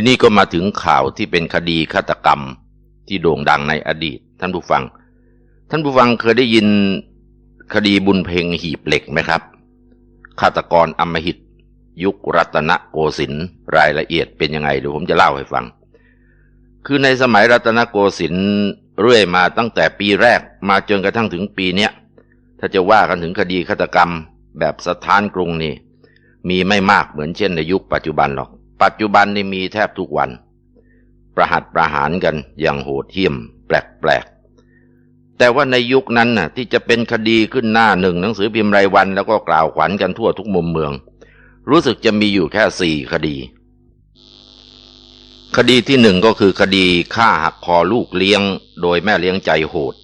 ทีนี้ก็มาถึงข่าวที่เป็นคดีฆาตกรรมที่โด่งดังในอดีต ท่านผู้ฟัง ท่านผู้ฟังเคยได้ยินคดีบุญเพ็งหีบเหล็กไหมครับฆาตกรอมหิต ยุครัตนโกสินทร์รายละเอียดเป็นยังไงเดี๋ยวผมจะเล่าให้ฟัง คือในสมัยรัตนโกสินทร์เรื่อยมาตั้งแต่ปีแรกมาจนกระทั่งถึงปีเนี้ยถ้าจะว่ากันถึงคดีฆาตกรรมแบบสถานกรุงนี่มีไม่มากเหมือนเช่นในยุคปัจจุบันหรอก ปัจจุบันนี่มีแทบทุกวัน ประหัตประหารกันอย่างโหดเหี้ยม แปลกๆ แต่ว่าในยุคนั้นน่ะที่จะเป็นคดีขึ้นหน้าหนึ่งหนังสือพิมพ์รายวันแล้วก็กล่าวขวัญกันทั่วทุกมุมเมือง รู้สึกจะมีอยู่แค่สี่คดี คดีที่หนึ่งก็คือคดีฆ่าหักคอลูกเลี้ยง โดยแม่เลี้ยงใจโหด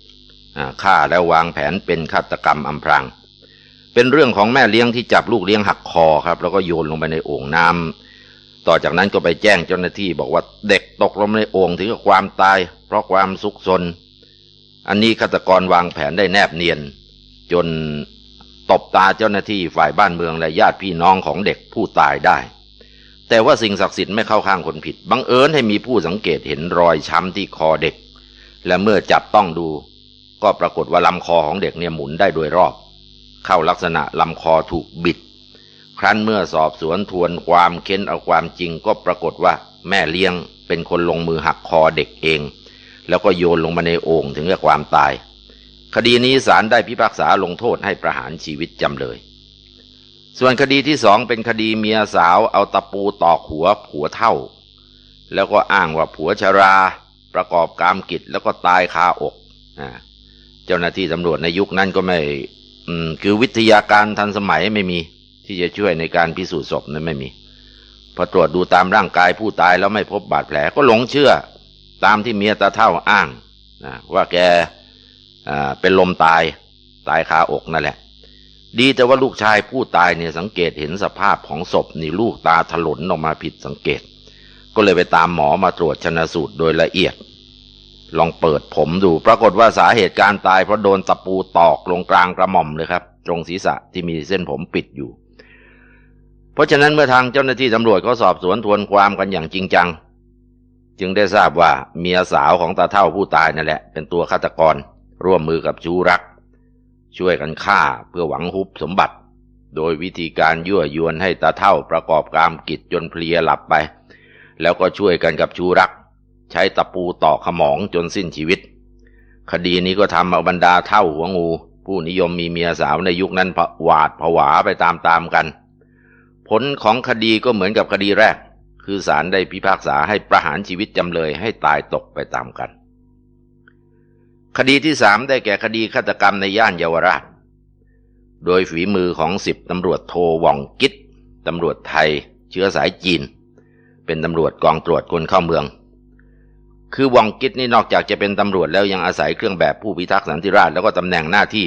ฆ่าแล้ววางแผนเป็นฆาตกรรมอำพรางเป็นเรื่องของแม่เลี้ยงที่จับลูกเลี้ยงหักคอครับ แล้วก็โยนลงไปในโอ่งน้ำ ต่อจากนั้นก็ไปแจ้งเจ้าหน้าที่บอกว่าเด็กตกลงในโอ่งถึงกับความตาย เพราะความสุขสนอันนี้ฆาตกรวางแผนได้แนบเนียน จนตบตาเจ้าหน้าที่ฝ่ายบ้านเมืองและญาติพี่น้องของเด็กผู้ตายได้ แต่ว่าสิ่งศักดิ์สิทธิ์ไม่เข้าข้างคนผิด บังเอิญให้มีผู้สังเกตเห็นรอยช้ำที่คอเด็ก และเมื่อจับต้องดู ก็ปรากฏว่าลำคอของเด็กเนี่ยหมุนได้โดยรอบ เข้าลักษณะลำคอถูกบิด ครั้นเมื่อสอบสวนทวนความเค้นเอาความจริงก็ปรากฏว่าแม่เลี้ยงเป็นคนลงมือหักคอเด็กเอง แล้วก็โยนลงมาในโอ่งถึงกับความตาย คดีนี้ศาลได้พิพากษาลงโทษให้ประหารชีวิตจำเลย ส่วนคดีที่สองเป็นคดีเมียสาวเอาตะปูตอกหัวผัวเท่า แล้วก็อ้างว่าผัวชราประกอบกรรมกิจแล้วก็ตายคาอกอ่าเจ้าหน้าที่ตำรวจในยุคนั้นก็ไม่คือวิทยาการทันสมัยไม่มี ที่จะช่วยในการพิสูจน์ศพนั้นไม่มี พอตรวจดูตามร่างกายผู้ตายแล้วไม่พบบาดแผลก็หลงเชื่อ ตามที่เมียตาเท่าอ้างนะว่าแกเป็นลมตายตายคาอกนั่นแหละ ดีแต่ว่าลูกชายผู้ตายเนี่ยสังเกตเห็นสภาพของศพนี่ลูกตาถลนออกมาผิดสังเกต ก็เลยไปตามหมอมาตรวจชนะสูตรโดยละเอียด ลองเปิดผมดู ปรากฏว่าสาเหตุการตายเพราะโดนตะปูตอกลงกลางกระหม่อมเลยครับ ตรงศีรษะที่มีเส้นผมปิดอยู่ เพราะฉะนั้นเมื่อทางเจ้าหน้าที่ตำรวจเขาสอบสวนทวนความกันอย่างจริงจัง จึงได้ทราบว่าเมียสาวของตาเท่าผู้ตายนั่นแหละ เป็นตัวฆาตกร ร่วมมือกับชูรัก ช่วยกันฆ่าเพื่อหวังฮุบสมบัติ โดยวิธีการยั่วยวนให้ตาเท่าประกอบกรรมกิจจนเพลียหลับไป แล้วก็ช่วยกันกับชูรัก ใช้ตะปูตอกขมองจนสิ้นชีวิต คดีนี้ก็ทำเอาบรรดาเท่าหัวงู ผู้นิยมมีเมียสาวในยุคนั้นหวาดผวาไปตามๆกัน ผลของคดีก็เหมือนกับคดีแรก คือศาลได้พิพากษาให้ประหารชีวิตจำเลยให้ตายตกไปตามกัน คดีที่สามได้แก่คดีฆาตกรรมในย่านเยาวราช โดยฝีมือของสิบตำรวจโทว่องกิตตำรวจไทย เชื้อสายจีน เป็นตำรวจกองตรวจคนเข้าเมือง คือวองกิตนี่นอกจากจะเป็นตำรวจแล้วยังอาศัยเครื่องแบบผู้พิทักษ์สันติราษฎร์แล้วก็ตำแหน่งหน้าที่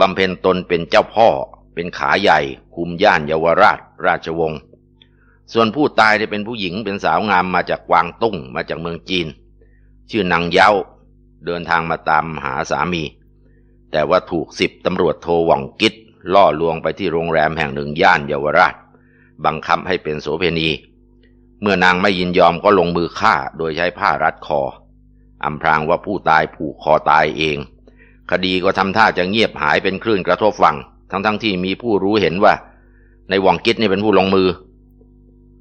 บำเพ็ญตนเป็นเจ้าพ่อ เป็นขาใหญ่คุมย่านเยาวราช ราชวงศ์ส่วนผู้ตายเป็นผู้หญิงเป็นสาวงามมาจากกวางตุ้งมาจากเมืองจีน ชื่อนางเย้าเดินทางมาตามหาสามี แต่ว่าถูกสิบตำรวจโทว่องกิตล่อลวงไปที่โรงแรมแห่งหนึ่งย่านเยาวราช บังคับให้เป็นโสเพณี เมื่อนางไม่ยินยอมก็ลงมือฆ่าโดยใช้ผ้ารัดคออำพรางว่าผู้ตายผูกคอตายเอง คดีก็ทำท่าจะเงียบหายเป็นคลื่นกระทบฝั่ง ทั้งๆทที่มีผู้รู้เห็นว่า ในวังกิจนี่เป็นผู้ลงมือ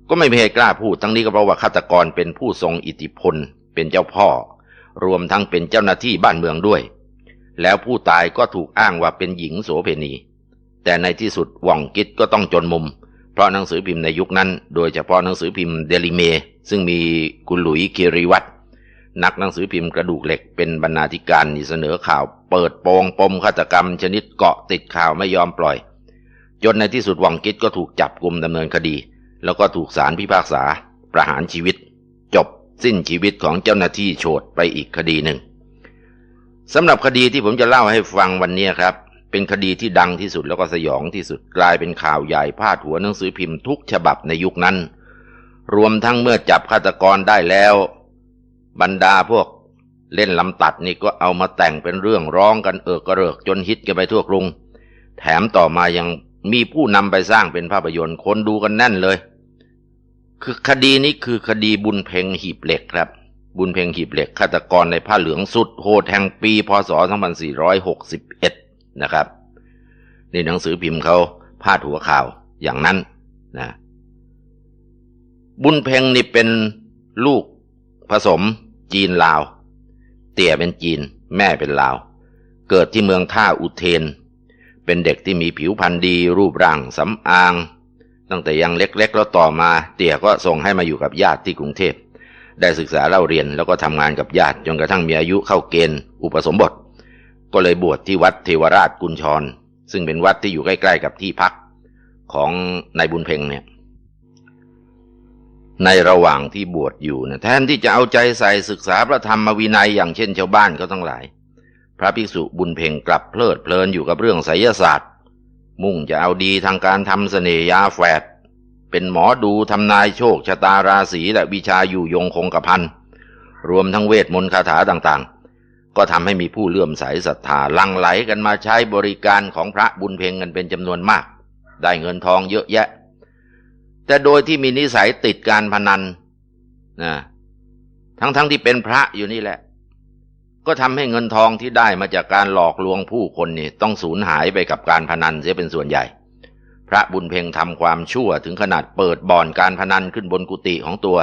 ก็ไม่มีใครกล้าพูดทั้งนี้ก็เพราะว่าฆาตกรเป็นผู้ทรงอิทธิพล เป็นเจ้าพ่อ รวมทั้งเป็นเจ้าหน้าที่บ้านเมืองด้วย แล้วผู้ตายก็ถูกอ้างว่าเป็นหญิงโสเพณี แต่ในที่สุดวังกิจก็ต้องจนมุม เพราะหนังสือพิมพ์ในยุคนั้น โดยเฉพาะหนังสือพิมพ์เดลิเมซึ่งมีกุลหลุยคิริวัต นักหนังสือพิมพ์กระดูกเหล็กเป็นบรรณาธิการเสนอข่าวเปิดโปงปมฆาตกรรม ชนิดเกาะติดข่าวไม่ยอมปล่อย จนในที่สุดวังกิจก็ถูกจับกลุ่มดำเนินคดี แล้วก็ถูกศาลพิพากษา ประหารชีวิต จบสิ้นชีวิตของเจ้าหน้าที่โฉดไปอีกคดีหนึ่งสำหรับคดีที่ผมจะเล่าให้ฟังวันนี้ครับ เป็นคดีที่ดังที่สุดแล้วก็สยองที่สุดกลายเป็นข่าวใหญ่พาดหัวหนังสือพิมพ์ทุกฉบับในยุคนั้น รวมทั้งเมื่อจับฆาตกรได้แล้ว บรรดาพวกเล่นลำตัดนี่ก็เอามาแต่งเป็นเรื่องร้องกันเออกระเริกจนฮิตกันไปทั่วกรุง แถมต่อมายังมีผู้นำไปสร้างเป็นภาพยนตร์คนดูกันแน่นเลย คือคดีนี้คือคดีบุญเพ็งหีบเหล็กครับ บุญเพ็งหีบเหล็กฆาตกรในผ้าเหลืองสุดโหดแห่งปีพศ 2461 นะครับ นี่หนังสือพิมพ์เขาพาดหัวข่าวอย่างนั้นนะบุญเพ็งนี่เป็นลูก ผสม จีนลาว เตี่ยเป็นจีน แม่เป็นลาว เกิดที่เมืองท่าอุเทน เป็นเด็กที่มีผิวพรรณดี รูปร่างสำอาง ตั้งแต่ยังเล็กๆแล้วต่อมา เตี่ยก็ส่งให้มาอยู่กับญาติที่กรุงเทพ ได้ศึกษาเล่าเรียนแล้วก็ทำงานกับญาติจนกระทั่งมีอายุเข้าเกณฑ์ อุปสมบท ก็เลยบวชที่วัดเทวราชกุญชร ซึ่งเป็นวัดที่อยู่ใกล้ ๆ กับที่พักของนายบุญเพ็งเนี่ย ในระหว่างที่บวชอยู่นะแทนที่จะเอาใจใส่ศึกษาพระธรรมวินัยอย่างเช่นชาวบ้านก็ทั้งหลาย พระภิกษุบุญเพ่งกลับเพลิดเพลินอยู่กับเรื่องไสยศาสตร์ มุ่งจะเอาดีทางการทำเสน่ยาแฝด เป็นหมอดูทำนายโชคชะตาราศีและวิชาอยู่ยงคงกระพันรวมทั้งเวทมนต์คาถาต่างๆ ก็ทำให้มีผู้เลื่อมใสศรัทธาลังไหลกันมาใช้บริการของพระบุญเพ่งกันเป็นจำนวนมาก ได้เงินทองเยอะแยะ แต่โดยที่มีนิสัยติดการพนันนะทั้งๆทที่เป็นพระอยู่นี่แหละ ก็ทำให้เงินทองที่ได้มาจากการหลอกลวงผู้คนนี่ต้องสูญหายไปกับการพนันเสียเป็นส่วนใหญ่ พระบุญเพ็งทำความชั่วถึงขนาดเปิดบ่อนการพนันขึ้นบนกุฏิของตัว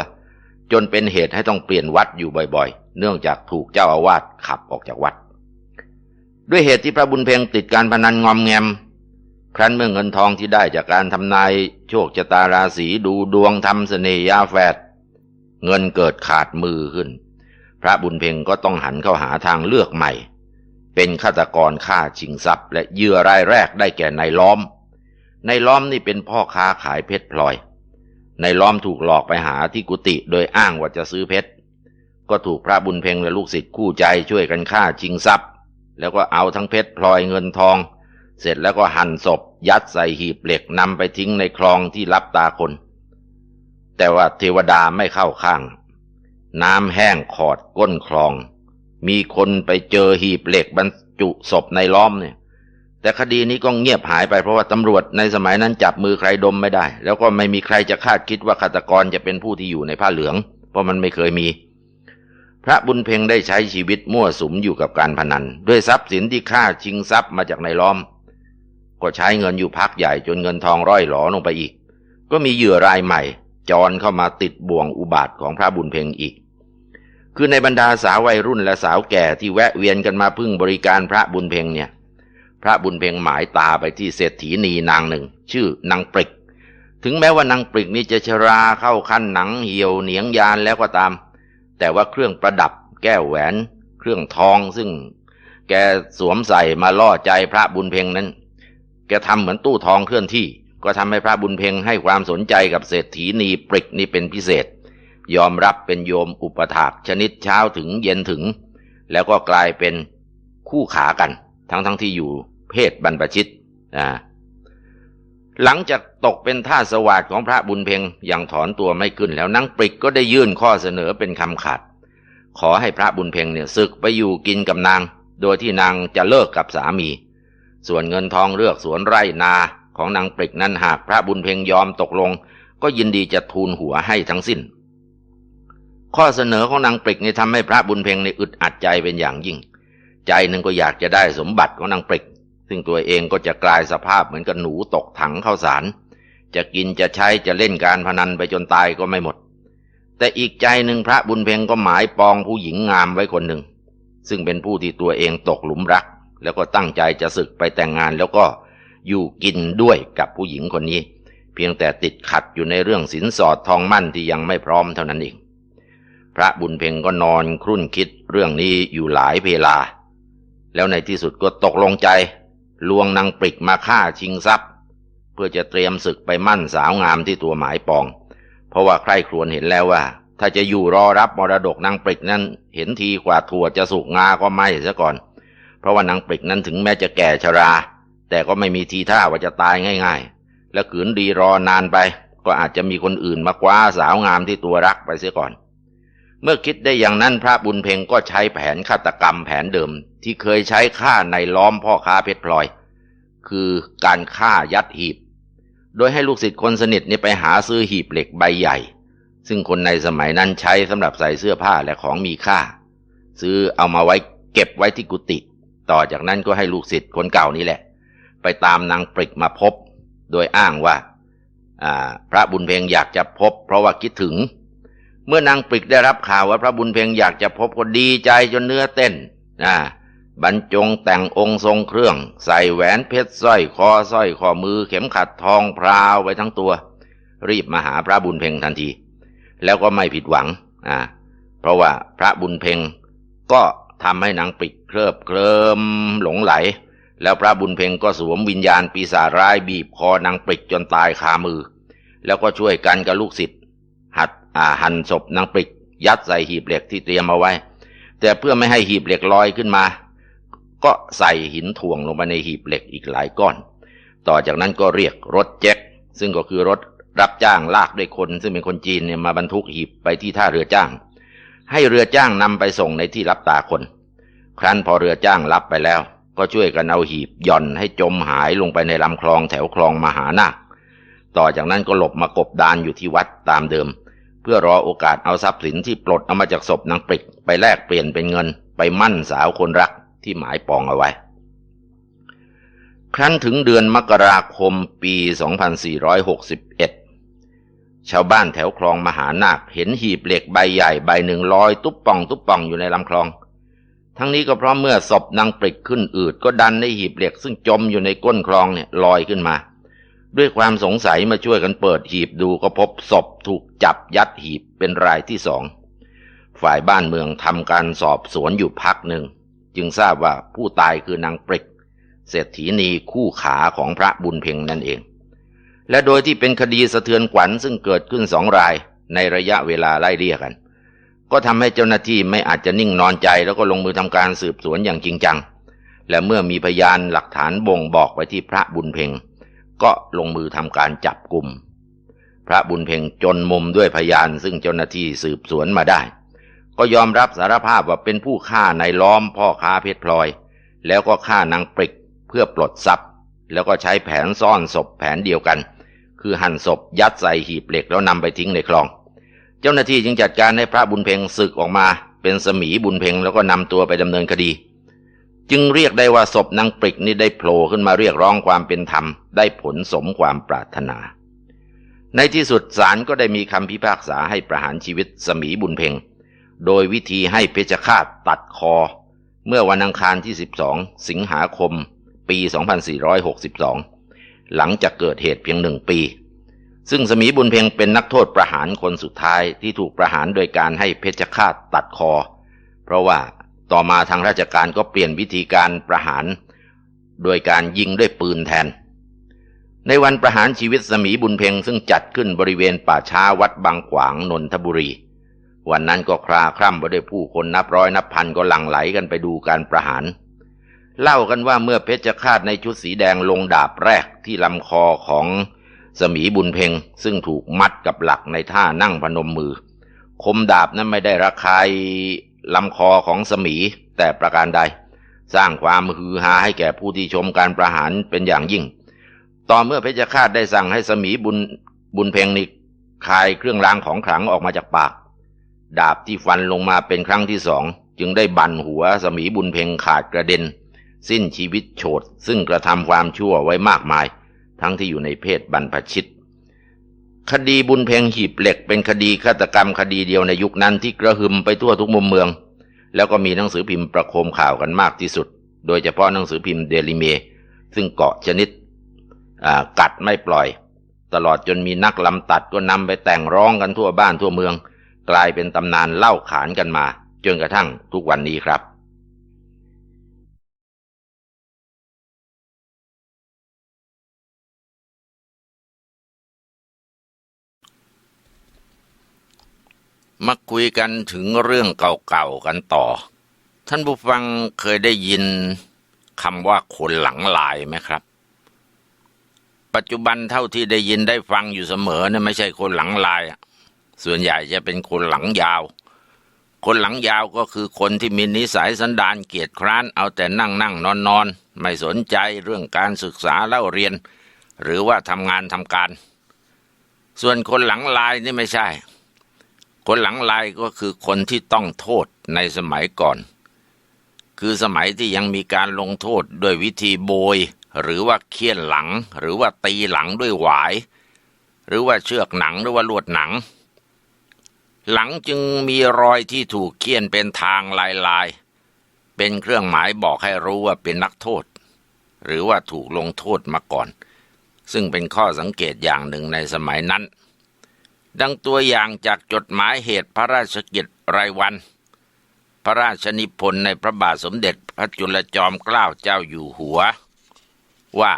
จนเป็นเหตุให้ต้องเปลี่ยนวัดอยู่บ่อยๆ เนื่องจากถูกเจ้าอาวาสขับออกจากวัด ด้วยเหตุที่พระบุญเพ็งติดการพนันงอมแงม ครั้นเมื่อเงินทองที่ได้จากการทำนายโชคชะตาราศีดูดวงทำเสน่ยาแฝดเงินเกิดขาดมือขึ้น พระบุญเพ็งก็ต้องหันเข้าหาทางเลือกใหม่ เป็นฆาตกรฆ่าชิงทรัพย์ และเยื่อรายแรกได้แก่นายล้อมนายล้อมนี่เป็นพ่อค้าขายเพชรพลอยนายล้อมถูกหลอกไปหาที่กุฏิโดยอ้างว่าจะซื้อเพชรก็ถูกพระบุญเพ็งและลูกศิษย์คู่ใจช่วยกันฆ่าชิงทรัพย์ แล้วก็เอาทั้งเพชรพลอยเงินทอง เสร็จแล้วก็หั่นศพ ยัดใส่หีบเหล็กนำไปทิ้งในคลองที่รับตาคน แต่ว่าเทวดาไม่เข้าข้าง น้ำแห้งขอดก้นคลอง มีคนไปเจอหีบเหล็กบรรจุศพในล้อมเนี่ย แต่คดีนี้ก็เงียบหายไปเพราะว่าตำรวจในสมัยนั้นจับมือใครดมไม่ได้ แล้วก็ไม่มีใครจะคาดคิดว่าฆาตกรจะเป็นผู้ที่อยู่ในผ้าเหลือง เพราะมันไม่เคยมีพระบุญเพ็งได้ใช้ชีวิตมั่วสุมอยู่กับการพนัน ด้วยทรัพย์สินที่ฆ่าชิงทรัพย์มาจากในล้อม ก็ใช้เงินอยู่พักใหญ่จนเงินทองร่อยหลอลงไปอีก ก็มีเหยื่อรายใหม่ จรเข้ามาติดบ่วงอุบาทของพระบุญเพ็งอีก คือในบรรดาสาววัยรุ่นและสาวแก่ที่แวะเวียนกันมาพึ่งบริการพระบุญเพ็งเนี่ย พระบุญเพ็งหมายตาไปที่เศรษฐีนีนางหนึ่ง ชื่อนางปริก ถึงแม้ว่านางปริกนี้จะชราเข้าขั้นหนังเหี่ยวเหนียงยานแล้วก็ตาม แต่ว่าเครื่องประดับ แก้วแหวน เครื่องทองซึ่งแกสวมใส่มาล่อใจพระบุญเพ็งนั้น แกทำเหมือนตู้ทองเคลื่อนที่ ก็ทำให้พระบุญเพ็งให้ความสนใจกับเศรษฐีนีปริกนี่เป็นพิเศษ ยอมรับเป็นโยมอุปถากชนิดเช้าถึงเย็นถึง แล้วก็กลายเป็นคู่ขากัน ทั้งทั้งที่อยู่เพศบรรพชิตอ่าหลังจากตกเป็นท่าสวาดของพระบุญเพ็งอย่างถอนตัวไม่ขึ้นแล้วนางปริกก็ได้ยื่นข้อเสนอเป็นคำขาด ขอให้พระบุญเพ็งเนี่ยศึกไปอยู่กินกับนาง โดยที่นางจะเลิกกับสามี ส่วนเงินทองเลือกสวนไร่นาของนางปริกนั้นหากพระบุญเพ็งยอมตกลง ก็ยินดีจะทูลหัวให้ทั้งสิ้น ข้อเสนอของนางปริกนี่ทำให้พระบุญเพ็งในอึดอัดใจเป็นอย่างยิ่ง ใจหนึ่งก็อยากจะได้สมบัติของนางปริก ซึ่งตัวเองก็จะกลายสภาพเหมือนกับหนูตกถังข้าวสาร จะกินจะใช้จะเล่นการพนันไปจนตายก็ไม่หมด แต่อีกใจหนึ่งพระบุญเพ็งก็หมายปองผู้หญิงงามไว้คนหนึ่งซึ่งเป็นผู้ที่ตัวเองตกหลุมรัก แล้วก็ตั้งใจจะศึกไปแต่งงานแล้วก็อยู่กินด้วยกับผู้หญิงคนนี้ เพียงแต่ติดขัดอยู่ในเรื่องสินสอดทองมั่นที่ยังไม่พร้อมเท่านั้นเองพระบุญเพ็งก็นอนครุ่นคิดเรื่องนี้อยู่หลายเวลา แล้วในที่สุดก็ตกลงใจ ลวงนางปริกมาฆ่าชิงทรัพย์ เพื่อจะเตรียมศึกไปมั่นสาวงามที่ตัวหมายปอง เพราะว่าใครครวญเห็นแล้วว่า ถ้าจะอยู่รอรับมรดกนางปริกนั้น เห็นทีกว่าถั่วจะสุกงาก็ไม่ซะก่อน ราะว่านางปริกนั้นถึงแม้จะแก่ชรา แต่ก็ไม่มีทีท่าว่าจะตายง่าย ๆ และขืนดีรอนานไป ก็อาจจะมีคนอื่นมาคว้าสาวงามที่ตัวรักไปเสียก่อน เมื่อคิดได้อย่างนั้นพระบุญเพ็งก็ใช้แผนฆาตกรรมแผนเดิม ที่เคยใช้ฆ่าในล้อมพ่อค้าเพชรพลอย คือการฆ่ายัดหีบ โดยให้ลูกศิษย์คนสนิทนี่ไปหาซื้อหีบเหล็กใบใหญ่ ซึ่งคนในสมัยนั้นใช้สำหรับใส่เสื้อผ้าและของมีค่า ซื้อเอามาไว้เก็บไว้ที่กุฏิ ต่อจากนั้นก็ให้ลูกศิษย์คนเก่านี่แหละ ไปตามนางปริกมาพบ โดยอ้างว่าพระบุญเพ็งอยากจะพบ เพราะว่าคิดถึง เมื่อนางปริกได้รับข่าวว่าพระบุญเพ็งอยากจะพบก็ดีใจจนเนื้อเต้นนะบรรจงแต่งองค์ทรงเครื่อง ใส่แหวนเพชรสร้อยคอสร้อยข้อมือเข็มขัดทองพราวไปทั้งตัว รีบมาหาพระบุญเพ็งทันที แล้วก็ไม่ผิดหวังอ่าเพราะว่าพระบุญเพ็งก็ ทำให้นางปริกเคลิบเคลิมหลงไหล แล้วพระบุญเพ็งก็สวมวิญญาณปีศาจร้ายบีบคอนางปริกจนตายคามือ แล้วก็ช่วยกันกับลูกศิษย์หัดอ่าหั่นศพนางปริก ยัดใส่หีบเหล็กที่เตรียมเอาไว้ แต่เพื่อไม่ให้หีบเหล็กลอยขึ้นมา ก็ใส่หินถ่วงลงไปในหีบเหล็กอีกหลายก้อน ต่อจากนั้นก็เรียกรถแจ็คซึ่งก็คือรถรับจ้างลากด้วยคน ซึ่งเป็นคนจีนเนี่ยมาบรรทุกหีบไปที่ท่าเรือจ้าง ให้เรือจ้างนำไปส่งในที่รับตาคน ครั้นพอเรือจ้างรับไปแล้ว ก็ช่วยกันเอาหีบย่อนให้จมหายลงไปในลำคลองแถวคลองมหานาคต่อจากนั้นก็หลบมากบดานอยู่ที่วัดตามเดิม เพื่อรอโอกาสเอาทรัพย์สินที่ปลดเอามาจากศพนางปริกไปแลกเปลี่ยนเป็นเงิน ไปมั่นสาวคนรักที่หมายปองเอาไว้ ครั้นถึงเดือนมกราคมปี 2461 ชาวบ้านแถวคลองมหานาคเห็นหีบเหล็กใบใหญ่ใบหนึ่งลอยตุ๊บป่องตุ๊บป่องอยู่ในลำคลอง ทั้งนี้ก็เพราะเมื่อศพนางปริกขึ้นอืดก็ดันในหีบเหล็กซึ่งจมอยู่ในก้นคลองเนี่ยลอยขึ้นมา ด้วยความสงสัยมาช่วยกันเปิดหีบดูก็พบศพถูกจับยัดหีบเป็นรายที่สองฝ่ายบ้านเมืองทำการสอบสวนอยู่พักหนึ่ง จึงทราบว่าผู้ตายคือนางปริก เศรษฐีนีคู่ขาของพระบุญเพ็งนั่นเอง และโดยที่เป็นคดีสะเทือนขวัญซึ่งเกิดขึ้นสองรายในระยะเวลาไล่เลี่ยกัน ก็ทำให้เจ้าหน้าที่ไม่อาจจะนิ่งนอนใจแล้วก็ลงมือทำการสืบสวนอย่างจริงจัง และเมื่อมีพยานหลักฐานบ่งบอกไปที่พระบุญเพ็งก็ลงมือทำการจับกลุ่ม พระบุญเพ็งจนมุมด้วยพยานซึ่งเจ้าหน้าที่สืบสวนมาได้ ก็ยอมรับสารภาพว่าเป็นผู้ฆ่าในล้อมพ่อค้าเพชรพลอย แล้วก็ฆ่านางปริกเพื่อปลดทรัพย์ แล้วก็ใช้แผนซ่อนศพแผนเดียวกัน คือหั่นศพยัดใส่หีบเหล็กแล้วนำไปทิ้งในคลอง เจ้าหน้าที่จึงจัดการให้พระบุญเพ็งศึกออกมา เป็นสมีบุญเพ็งแล้วก็นำตัวไปดำเนินคดี จึงเรียกได้ว่าศพนางปริกนี้ได้โผล่ขึ้นมาเรียกร้องความเป็นธรรม ได้ผลสมความปรารถนา ในที่สุดศาลก็ได้มีคำพิพากษาให้ประหารชีวิตสมีบุญเพ็ง โดยวิธีให้เพชฌฆาตตัดคอ เมื่อวันอังคารที่ 12 สิงหาคม ปี 2462 หลังจากเกิดเหตุเพียงหนึ่งปี ซึ่งสมีบุญเพ็งเป็นนักโทษประหารคนสุดท้ายที่ถูกประหารโดยการให้เพชฌฆาตตัดคอ เพราะว่าต่อมาทางราชการก็เปลี่ยนวิธีการประหาร โดยการยิงด้วยปืนแทน ในวันประหารชีวิตสมีบุญเพ็งซึ่งจัดขึ้นบริเวณป่าช้าวัดบางขวางนนทบุรี วันนั้นก็คลาคร่ำไปด้วยผู้คนนับร้อยนับพันก็หลั่งไหลกันไปดูการประหาร เล่ากันว่าเมื่อเพชฌฆาตในชุดสีแดงลงดาบแรกที่ลำคอของสมีบุญเพ็งซึ่งถูกมัดกับหลักในท่านั่งพนมมือ คมดาบนั้นไม่ได้ระคายลำคอของสมีแต่ประการใด สร้างความฮือฮาให้แก่ผู้ที่ชมการประหารเป็นอย่างยิ่ง ต่อเมื่อเพชฌฆาตได้สั่งให้สมีบุญบุญเพ็งนี่คายเครื่องรางของขลังออกมาจากปาก ดาบที่ฟันลงมาเป็นครั้งที่สองจึงได้บันหัวสมีบุญเพ็งขาดกระเด็น สิ้นชีวิตโฉดซึ่งกระทำความชั่วไว้มากมาย ทั้งที่อยู่ในเพศบรรพชิต คดีบุญเพงหีบเหล็กเป็นคดีฆาตกรรมคดีเดียวในยุคนั้นที่กระหึ่มไปทั่วทุกมุมเมือง แล้วก็มีหนังสือพิมพ์ประโคมข่าวกันมากที่สุด โดยเฉพาะหนังสือพิมพ์เดลิเม ซึ่งเกาะชนิดกัดไม่ปล่อย ตลอดจนมีนักลำตัดก็นำไปแต่งร้องกันทั่วบ้านทั่วเมือง กลายเป็นตำนานเล่าขานกันมา จนกระทั่งทุกวันนี้ครับ มาคุยกันถึงเรื่องเก่าๆกันต่อ ท่านผู้ฟังเคยได้ยินคำว่าคนหลังลายไหมครับ ปัจจุบันเท่าที่ได้ยินได้ฟังอยู่เสมอเนี่ยไม่ใช่คนหลังลาย ส่วนใหญ่จะเป็นคนหลังยาว คนหลังยาวก็คือคนที่มีนิสัยสันดานเกียจคร้าน เอาแต่นั่งนั่งนอนนอนไม่สนใจเรื่องการศึกษาเล่าเรียน หรือว่าทำงานทำการ ส่วนคนหลังลายนี่ไม่ใช่ คนหลังลายก็คือคนที่ต้องโทษในสมัยก่อน คือสมัยที่ยังมีการลงโทษด้วยวิธีโบย หรือว่าเคี่ยนหลัง หรือว่าตีหลังด้วยหวาย หรือว่าเชือกหนังหรือว่าลวดหนัง หลังจึงมีรอยที่ถูกเคี่ยนเป็นทางลายลาย เป็นเครื่องหมายบอกให้รู้ว่าเป็นนักโทษ หรือว่าถูกลงโทษมาก่อน ซึ่งเป็นข้อสังเกตอย่างหนึ่งในสมัยนั้น ดังตัวอย่างจากจดหมายเหตุพระราชกิจรายวัน พระราชนิพนธ์ในพระบาทสมเด็จพระจุลจอมเกล้าเจ้าอยู่หัว ว่า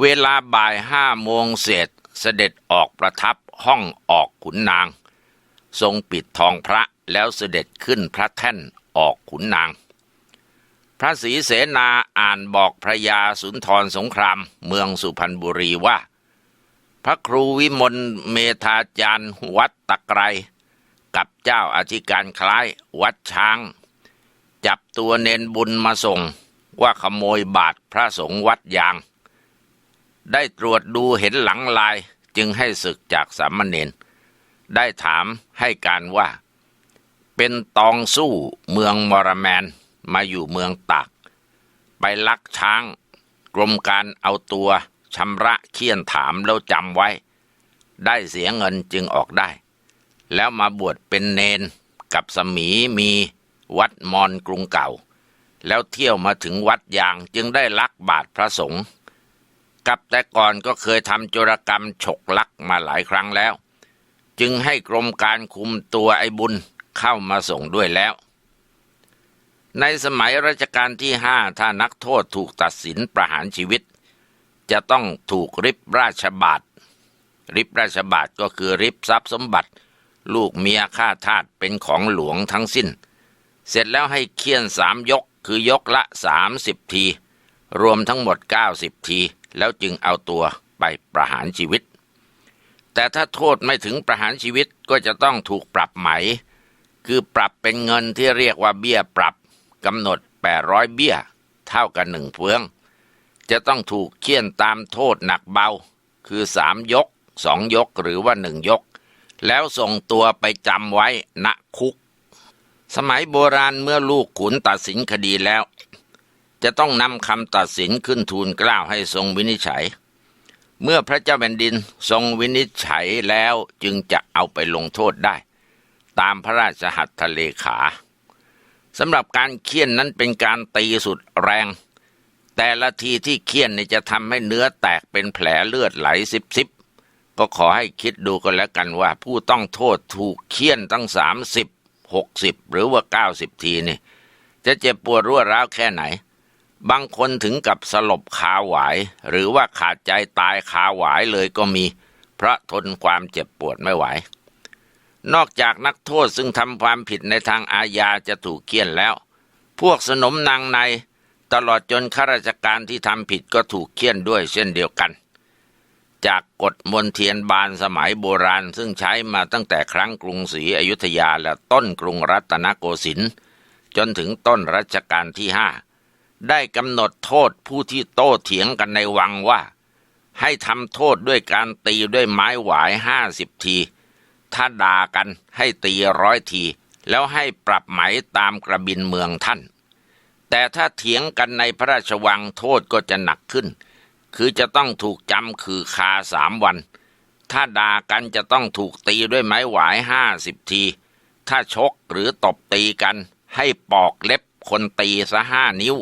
เวลาบ่ายห้าโมงเศษเสด็จออกประทับห้องออกขุนนาง ทรงปิดทองพระแล้วเสด็จขึ้นพระแท่นออกขุนนาง พระศรีเสนาอ่านบอกพระยาสุนทรสงครามเมืองสุพรรณบุรีว่า พระครูวิมลเมธาจารย์วัดตะไครกับเจ้าอธิการคล้ายวัดช้าง จับตัวเนนบุญมาส่งว่าขโมยบาทพระสงฆ์วัดยาง ได้ตรวจดูเห็นหลังลายจึงให้ศึกจากสามเณรได้ถามให้การว่า เป็นตองสู้เมืองมรแมนมาอยู่เมืองตาก ไปลักช้าง กรมการเอาตัว ชำระเคี่ยนถามแล้วจำไว้ ได้เสียเงินจึงออกได้ แล้วมาบวชเป็นเนนกับสมีมีวัดมอนกรุงเก่า แล้วเที่ยวมาถึงวัดยางจึงได้ลักบาทพระสงฆ์กับแต่ก่อนก็เคยทำโจรกรรมฉกลักมาหลายครั้งแล้ว จึงให้กรมการคุมตัวไอ้บุญเข้ามาส่งด้วยแล้ว ในสมัยรัชกาลที่ห้าถ้านักโทษถูกตัดสินประหารชีวิต จะต้องถูกริบราชบาทริบราชบาทก็คือริบทรัพย์สมบัติ ลูกเมียข้าทาสเป็นของหลวงทั้งสิ้น เสร็จแล้วให้เคี่ยนสามยกคือยกละสามสิบที รวมทั้งหมดเก้าสิบที แล้วจึงเอาตัวไปประหารชีวิต แต่ถ้าโทษไม่ถึงประหารชีวิตก็จะต้องถูกปรับไหม คือปรับเป็นเงินที่เรียกว่าเบี้ยปรับกำหนด 800 เบี้ย เท่ากันหนึ่งเฟือง จะต้องถูกเคี่ยนตามโทษหนักเบา คือสามยกสองยกหรือว่าหนึ่งยก แล้วส่งตัวไปจำไว้ณคุก สมัยโบราณเมื่อลูกขุนตัดสินคดีแล้ว จะต้องนำคำตัดสินขึ้นทูลกล้าวให้ทรงวินิจฉัย เมื่อพระเจ้าแผ่นดินทรงวินิจฉัยแล้วจึงจะเอาไปลงโทษได้ ตามพระราชหัตถเลขาสำหรับการเคี่ยนนั้นเป็นการตีสุดแรง แต่ละทีที่เคี่ยนนี่จะทำให้เนื้อแตกเป็นแผลเลือดไหลซิบซิบก็ขอให้คิดดูกันแล้วกันว่า ผู้ต้องโทษถูกเคี่ยนตั้งสามสิบหกสิบหรือว่าเก้าสิบทีนี่ จะเจ็บปวดรัวร้าวแค่ไหน บางคนถึงกับสลบคาหวาย หรือว่าขาดใจตายคาหวายเลยก็มี เพราะทนความเจ็บปวดไม่ไหว นอกจากนักโทษซึ่งทำความผิดในทางอาญาจะถูกเคี่ยนแล้ว พวกสนมนางใน ตลอดจนข้าราชการที่ทำผิดก็ถูกเคี่ยนด้วยเช่นเดียวกัน จากกฎมนเทียนบานสมัยโบราณซึ่งใช้มาตั้งแต่ครั้งกรุงศรีอยุธยาและต้นกรุงรัตนโกสินทร์จนถึงต้นรัชกาลที่ห้าได้กำหนดโทษผู้ที่โต้เถียงกันในวังว่า ให้ทำโทษด้วยการตีด้วยไม้หวายห้าสิบที ถ้าด่ากันให้ตีร้อยที แล้วให้ปรับไหมตามกระบินเมืองท่าน แต่ถ้าเถียงกันในพระราชวังโทษก็จะหนักขึ้น คือจะต้องถูกจำคือคาสามวัน ถ้าด่ากันจะต้องถูกตีด้วยไม้หวายห้าสิบที ถ้าชกหรือตบตีกันให้ปอกเล็บคนตีซะห้านิ้ว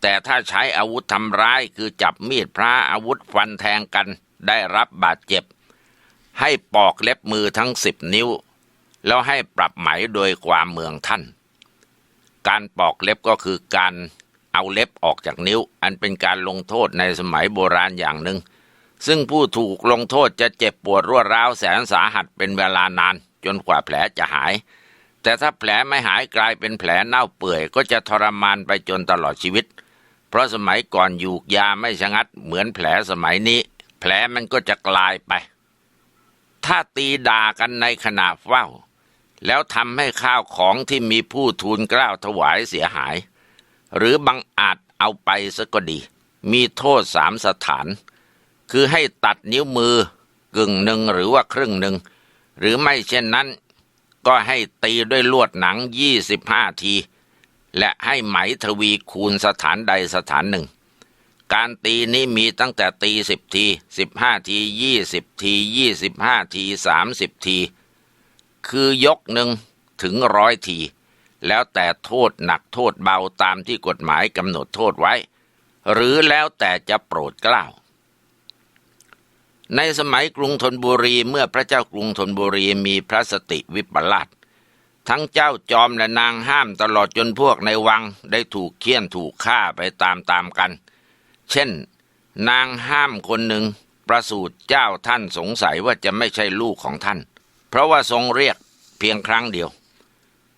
แต่ถ้าใช้อาวุธทำร้ายคือจับมีดพระอาวุธฟันแทงกันได้รับบาดเจ็บ ให้ปอกเล็บมือทั้งสิบนิ้ว แล้วให้ปรับไหมโดยความเมืองท่าน การปอกเล็บก็คือการเอาเล็บออกจากนิ้ว อันเป็นการลงโทษในสมัยโบราณอย่างหนึ่ง ซึ่งผู้ถูกลงโทษจะเจ็บปวดรวดร้าวแสนสาหัสเป็นเวลานาน จนกว่าแผลจะหาย แต่ถ้าแผลไม่หายกลายเป็นแผลเน่าเปื่อย ก็จะทรมานไปจนตลอดชีวิต เพราะสมัยก่อนอยูกยาไม่ชะงัดเหมือนแผลสมัยนี้ แผลมันก็จะกลายไป ถ้าตีด่ากันในขณะเฝ้า แล้วทำให้ข้าวของที่มีผู้ทูลกล้าวถวายเสียหาย หรือบังอาจเอาไปซะก็ดี มีโทษสามสถาน คือให้ตัดนิ้วมือกึ่งหนึ่งหรือว่าครึ่งหนึ่ง หรือไม่เช่นนั้น ก็ให้ตีด้วยลวดหนังยี่สิบห้าที และให้ไหมทวีคูณสถานใดสถานหนึ่ง การตีนี้มีตั้งแต่ตีสิบทีสิบห้าทียี่สิบทียี่สิบห้าทีสามสิบที คือยกหนึ่งถึงร้อยที แล้วแต่โทษหนักโทษเบาตามที่กฎหมายกำหนดโทษไว้ หรือแล้วแต่จะโปรดเกล้าในสมัยกรุงธนบุรีเมื่อพระเจ้ากรุงธนบุรีมีพระสติวิปลาสทั้งเจ้าจอมและนางห้ามตลอดจนพวกในวังได้ถูกเคี่ยนถูกฆ่าไปตามๆกัน เช่น นางห้ามคนหนึ่งประสูติเจ้าท่านสงสัยว่าจะไม่ใช่ลูกของท่าน เพราะว่าทรงเรียกเพียงครั้งเดียว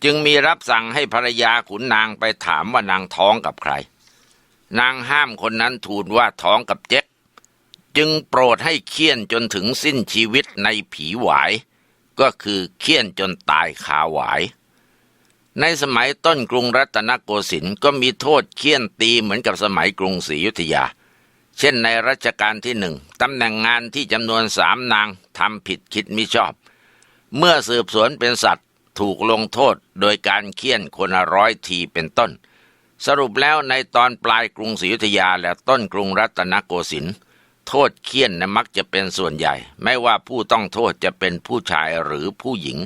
จึงมีรับสั่งให้ภรรยาขุนนางไปถามว่านางท้องกับใคร นางห้ามคนนั้นทูลว่าท้องกับเจ๊กจึงโปรดให้เคี่ยนจนถึงสิ้นชีวิตในผีหวาย ก็คือเคี่ยนจนตายคาหวาย ในสมัยต้นกรุงรัตนโกสินทร์ก็มีโทษเคี่ยนตีเหมือนกับสมัยกรุงศรีอยุธยา เช่นในรัชกาลที่หนึ่งตำแหน่งงานที่จำนวนสามนางทำผิดคิดมิชอบ เมื่อสืบสวนเป็นสัตว์ถูกลงโทษโดยการเคี่ยนคนร้อยทีเป็นต้น สรุปแล้วในตอนปลายกรุงศรีอยุธยาและต้นกรุงรัตนโกสินทร์โทษเคี่ยนนะมักจะเป็นส่วนใหญ่ ไม่ว่าผู้ต้องโทษจะเป็นผู้ชายหรือผู้หญิง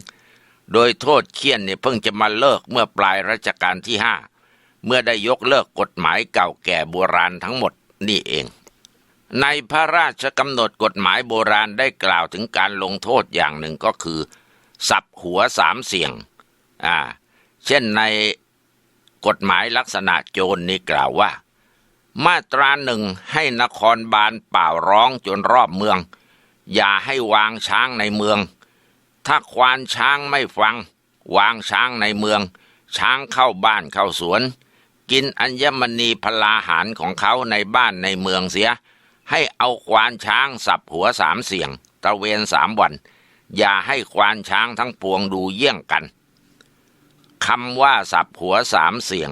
โดยโทษเคี่ยนเนี่ยเพิ่งจะมาเลิกเมื่อปลายรัชกาลที่ห้าเมื่อได้ยกเลิกกฎหมายเก่าแก่โบราณทั้งหมดนี่เอง ในพระราชกำหนดกฎหมายโบราณได้กล่าวถึงการลงโทษอย่างหนึ่งก็คือ สับหัวสามเสียงอ่าเช่นในกฎหมายลักษณะโจรนี่กล่าวว่า มาตราหนึ่งให้นครบาลเป่าร้องจนรอบเมือง อย่าให้วางช้างในเมือง ถ้าควานช้างไม่ฟัง วางช้างในเมือง ช้างเข้าบ้านเข้าสวน กินอัญมณีพลาหารของเขาในบ้านในเมืองเสีย ให้เอาควานช้างสับหัวสามเสียงตะเวนสามวัน อย่าให้ควานช้างทั้งปวงดูเยี่ยงกันคำว่าสับหัวสามเสียง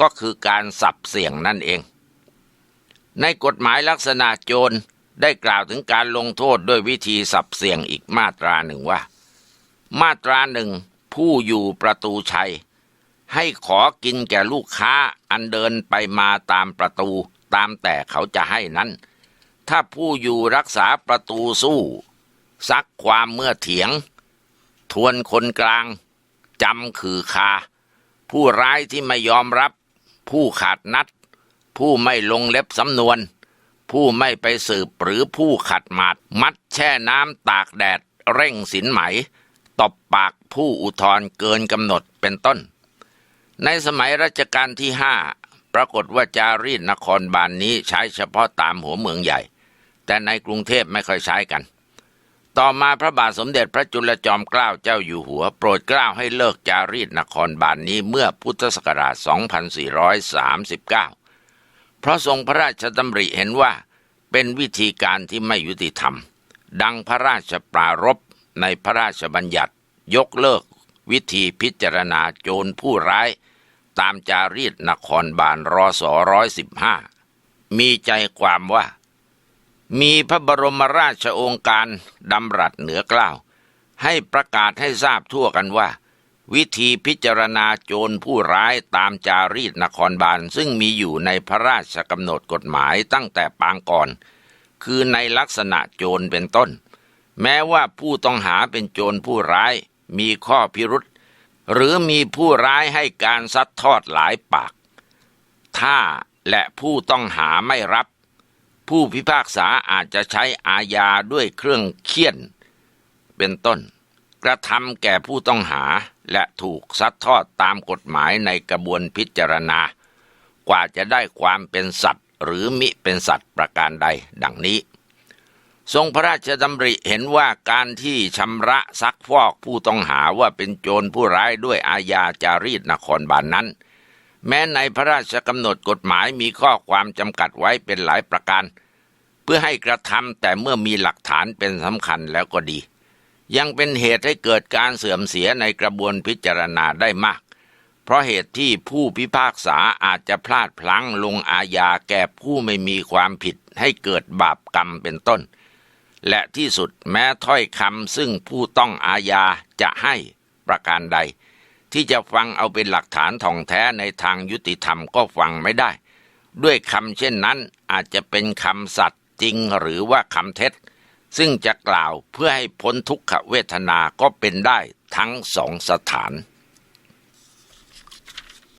ก็คือการสับเสียงนั่นเอง ในกฎหมายลักษณะโจรได้กล่าวถึงการลงโทษด้วยวิธีสับเสียงอีกมาตราหนึ่งว่า มาตราหนึ่งผู้อยู่ประตูชัย ให้ขอกินแก่ลูกค้าอันเดินไปมาตามประตูตามแต่เขาจะให้นั้น ถ้าผู้อยู่รักษาประตูสู้ ซักความเมื่อเถียง ทวนคนกลาง จำคือคา ผู้ร้ายที่ไม่ยอมรับ ผู้ขาดนัด ผู้ไม่ลงเล็บสำนวน ผู้ไม่ไปสืบหรือผู้ขัดหมาด มัดแช่น้ำตากแดด เร่งสินไหม ตบปากผู้อุทธรเกินกำหนดเป็นต้น ในสมัยรัชกาลที่ห้าปรากฏว่าจารีตนครบาลนนี้ใช้เฉพาะตามหัวเมืองใหญ่ แต่ในกรุงเทพไม่ค่อยใช้กัน ต่อมาพระบาทสมเด็จพระจุลจอมเกล้าเจ้าอยู่หัว โปรดเกล้าให้เลิกจารีตนครบาลนนี้เมื่อพุทธศักราช 2439 เพราะทรงพระราชดำริเห็นว่าเป็นวิธีการที่ไม่ยุติธรรม ดังพระราชปรารภในพระราชบัญญัติยกเลิกวิธีพิจารณาโจรผู้ร้าย ตามจารีตนครบาลรอสอร้อยสิบห้ามีใจความว่า มีพระบรมราชองค์การดำรัสเหนือกล้าว ให้ประกาศให้ทราบทั่วกันว่า วิธีพิจารณาโจรผู้ร้ายตามจารีตนครบาล ซึ่งมีอยู่ในพระราชกำหนดกฎหมายตั้งแต่ปางก่อน คือในลักษณะโจรเป็นต้น แม้ว่าผู้ต้องหาเป็นโจรผู้ร้ายมีข้อพิรุษหรือมีผู้ร้ายให้การซัดทอดหลายปาก ถ้าและผู้ต้องหาไม่รับ ผู้พิพากษาอาจจะใช้อาญาด้วยเครื่องเคี่ยน เป็นต้น กระทำแก่ผู้ต้องหาและถูกซัดทอดตามกฎหมายในกระบวนพิจารณา กว่าจะได้ความเป็นสัตว์ หรือมิเป็นสัตว์ประการใดดังนี้ ทรงพระราชดำริเห็นว่าการที่ชำระซักฟอกผู้ต้องหาว่าเป็นโจรผู้ร้ายด้วยอาญาจารีตนครบาลนนั้น แม้ในพระราชกำหนดกฎหมายมีข้อความจำกัดไว้เป็นหลายประการ เพื่อให้กระทำแต่เมื่อมีหลักฐานเป็นสำคัญแล้วก็ดี ยังเป็นเหตุให้เกิดการเสื่อมเสียในกระบวนพิจารณาได้มาก เพราะเหตุที่ผู้พิพากษาอาจจะพลาดพลั้งลงอาญาแก่ผู้ไม่มีความผิดให้เกิดบาปกรรมเป็นต้น และที่สุดแม้ถ้อยคำซึ่งผู้ต้องอาญาจะให้ประการใด ที่จะฟังเอาเป็นหลักฐานท่องแท้ในทางยุติธรรมก็ฟังไม่ได้ ด้วยคำเช่นนั้นอาจจะเป็นคำสัตย์จริงหรือว่าคำเท็จ ซึ่งจะกล่าวเพื่อให้พ้นทุกขเวทนาก็เป็นได้ทั้งสองสถาน